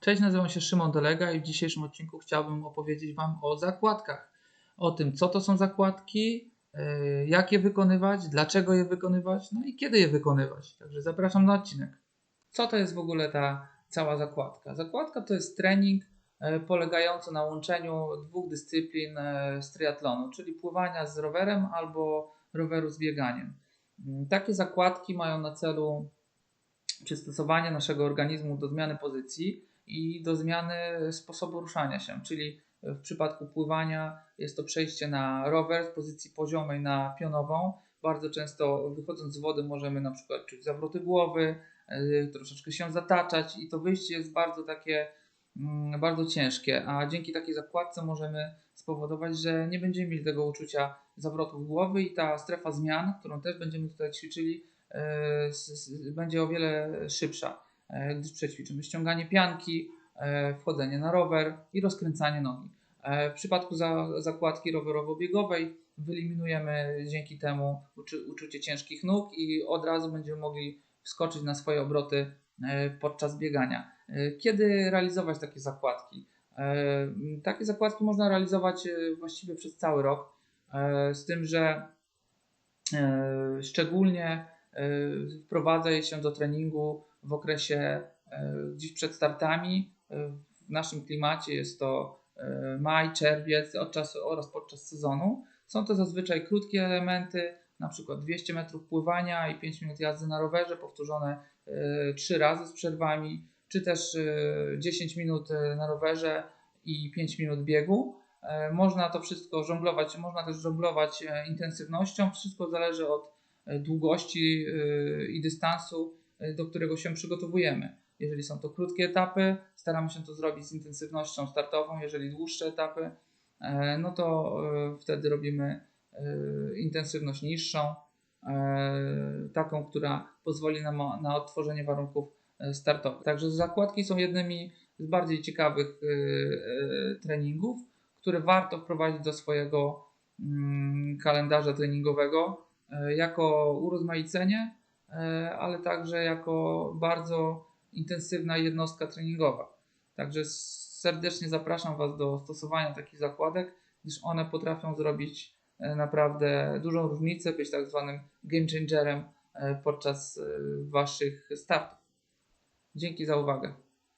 Cześć, nazywam się Szymon Dolega i w dzisiejszym odcinku chciałbym opowiedzieć Wam o zakładkach. O tym, co to są zakładki, yy, jak je wykonywać, dlaczego je wykonywać, no i kiedy je wykonywać. Także zapraszam na odcinek. Co to jest w ogóle ta cała zakładka? Zakładka to jest trening yy, polegający na łączeniu dwóch dyscyplin yy, z triatlonu, czyli pływania z rowerem albo roweru z bieganiem. Yy, Takie zakładki mają na celu przystosowanie naszego organizmu do zmiany pozycji i do zmiany sposobu ruszania się, czyli w przypadku pływania jest to przejście na rower z pozycji poziomej na pionową. Bardzo często wychodząc z wody możemy na przykład czuć zawroty głowy, yy, troszeczkę się zataczać i to wyjście jest bardzo takie mm, bardzo ciężkie, a dzięki takiej zakładce możemy spowodować, że nie będziemy mieli tego uczucia zawrotów głowy i ta strefa zmian, którą też będziemy tutaj ćwiczyli, s- będzie o wiele szybsza, przećwiczymy ściąganie pianki, yy, wchodzenie na rower i rozkręcanie nogi. Yy, W przypadku za, zakładki rowerowo-biegowej wyeliminujemy dzięki temu uczu, uczucie ciężkich nóg i od razu będziemy mogli wskoczyć na swoje obroty podczas biegania. Kiedy realizować takie zakładki? Takie zakładki można realizować właściwie przez cały rok, z tym, że szczególnie wprowadza się do treningu w okresie yy, gdzieś przed startami. Yy, W naszym klimacie jest to yy, maj, czerwiec od czasu, oraz podczas sezonu. Są to zazwyczaj krótkie elementy, na przykład 200 metrów pływania i 5 minut jazdy na rowerze, powtórzone 3 razy z przerwami, czy też yy, 10 minut na rowerze i 5 minut biegu. E, Można to wszystko żonglować, można też żonglować e, intensywnością. Wszystko zależy od e, długości e, i dystansu, e, do którego się przygotowujemy. Jeżeli są to krótkie etapy, staramy się to zrobić z intensywnością startową. Jeżeli dłuższe etapy, e, no to e, wtedy robimy e, intensywność niższą, e, taką, która pozwoli nam na- odtworzenie warunków e, startowych. Także zakładki są jednymi z bardziej ciekawych e, e, treningów które warto wprowadzić do swojego mm, kalendarza treningowego e, jako urozmaicenie, e, ale także jako bardzo intensywna jednostka treningowa. Także serdecznie zapraszam Was do stosowania takich zakładek, gdyż one potrafią zrobić e, naprawdę dużą różnicę, być tak zwanym game changerem e, podczas e, Waszych startów. Dzięki za uwagę.